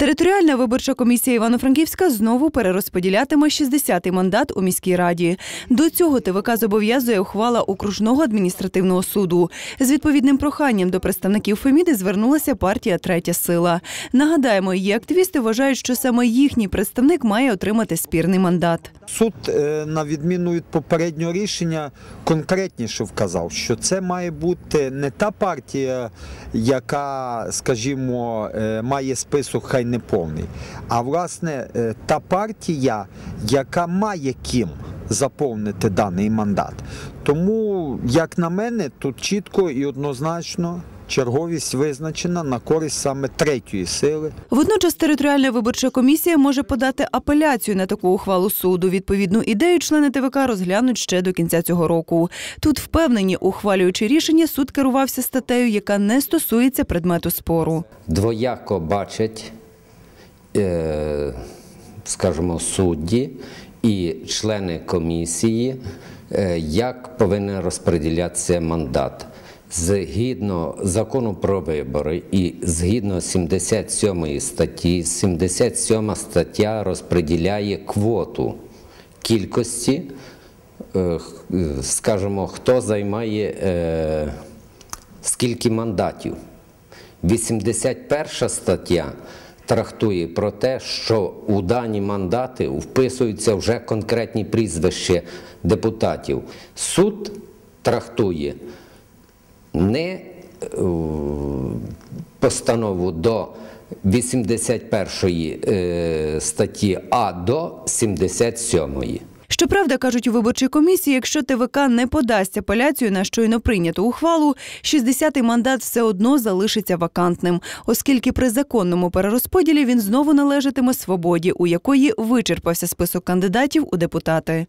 Територіальна виборча комісія Івано-Франківська знову перерозподілятиме 60-й мандат у міській раді. До цього ТВК зобов'язує ухвала окружного адміністративного суду. З відповідним проханням до представників Феміди звернулася партія Третя сила. Нагадаємо, її активісти вважають, що саме їхній представник має отримати спірний мандат. Суд, е, на відміну від попереднього рішення, конкретніше вказав, що це має бути не та партія, яка, скажімо, е, має список хай не повний, а власне е, та партія, яка має ким заповнити даний мандат. Тому, як на мене, тут чітко і однозначно черговість визначена на користь саме третьої сили. Водночас територіальна виборча комісія може подати апеляцію на таку ухвалу суду. Відповідну ідею члени ТВК розглянуть ще до кінця цього року. Тут впевнені, ухвалюючи рішення, суд керувався статтею, яка не стосується предмету спору. двояко бачать, скажімо, судді і члени комісії, е, як повинен розподілятися мандат. Згідно закону про вибори і згідно 77 статті, 77 стаття розподіляє квоту кількості, е, е, скажімо, хто займає е, скільки мандатів. 81 стаття трактує про те, що у дані мандати вписуються вже конкретні прізвища депутатів. Суд трактує не е, постанову до 81 е, статті, а до 77. Щоправда, кажуть у виборчій комісії, якщо ТВК не подасть апеляцію на щойно прийняту ухвалу, 60-й мандат все одно залишиться вакантним, оскільки при законному перерозподілі він знову належатиме свободі, у якої вичерпався список кандидатів у депутати.